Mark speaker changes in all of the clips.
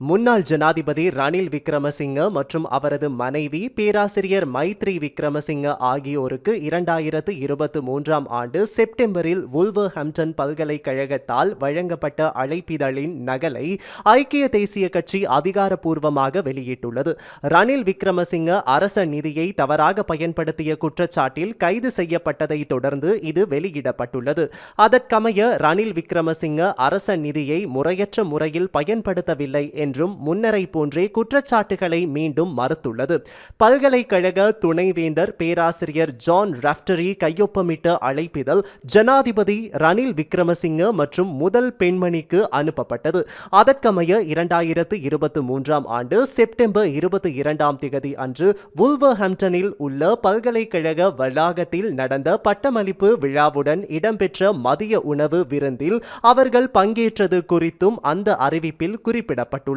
Speaker 1: முன்னாள் ஜனாதிபதி ரணில் விக்ரமசிங்க மற்றும் அவரது மனைவி பேராசிரியர் மைத்ரி விக்ரமசிங்க ஆகியோருக்கு இரண்டாயிரத்து இருபத்தி மூன்றாம் ஆண்டு செப்டம்பரில் வுல்வர்ஹாம்டன் பல்கலைக்கழகத்தால் வழங்கப்பட்ட அழைப்பிதழின் நகலை ஐக்கிய தேசிய கட்சி அதிகாரப்பூர்வமாக வெளியிட்டுள்ளது. ரணில் விக்ரமசிங்க அரச நிதியை தவறாக பயன்படுத்திய குற்றச்சாட்டில் கைது செய்யப்பட்டதை தொடர்ந்து இது வெளியிடப்பட்டுள்ளது. அதற்கமைய ரணில் விக்ரமசிங்க அரச நிதியை முறையற்ற முறையில் பயன்படுத்தவில்லை என்றும் முன்னரை போன்றே குற்றச்சாட்டுகளை மீண்டும் மறுத்துள்ளது. பல்கலைக்கழக துணைவேந்தர் பேராசிரியர் ஜான் ராஃப்டரி கையொப்பமிட்ட அழைப்பிதழ் ஜனாதிபதி ரணில் விக்ரமசிங்க மற்றும் முதல் பெண்மணிக்கு அனுப்பப்பட்டது. அதற்கமைய இரண்டாயிரத்து இருபத்தி மூன்றாம் ஆண்டு செப்டம்பர் இருபத்தி இரண்டாம் திகதி அன்று வுல்வர்ஹாம்டனில் உள்ள பல்கலைக்கழக வளாகத்தில் நடந்த பட்டமளிப்பு விழாவுடன் இடம்பெற்ற மதிய உணவு விருந்தில் அவர்கள் பங்கேற்றது குறித்தும் அந்த அறிவிப்பில் குறிப்பிடப்பட்டுள்ளது.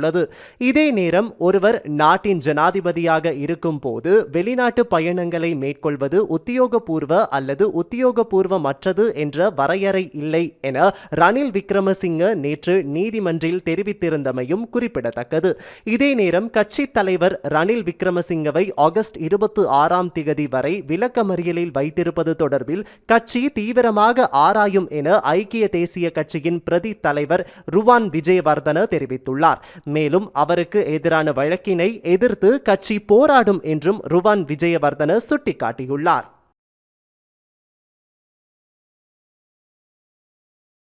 Speaker 1: இதே நேரம் ஒருவர் நாட்டின் ஜனாதிபதியாக இருக்கும் போது வெளிநாட்டு பயணங்களை மேற்கொள்வது உத்தியோகபூர்வ அல்லது உத்தியோகபூர்வமற்றது என்ற வரையறை இல்லை என ரணில் விக்ரமசிங்க நேற்று நீதிமன்றில் தெரிவித்திருந்தமையும் குறிப்பிடத்தக்கது. இதே நேரம் கட்சி தலைவர் ரணில் விக்ரமசிங்கவை ஆகஸ்ட் இருபத்தி ஆறாம் திகதி வரை விளக்கமறியலில் வைத்திருப்பது தொடர்பில் கட்சி தீவிரமாக ஆராயும் என ஐக்கிய தேசிய கட்சியின் பிரதி தலைவர் ருவான் விஜயவர்தன தெரிவித்துள்ளார். மேலும் அவருக்கு எதிரான வழக்கினை எதிர்த்து கட்சி போராடும் என்றும் ருவான் விஜயவர்தன சுட்டிக்காட்டியுள்ளார்.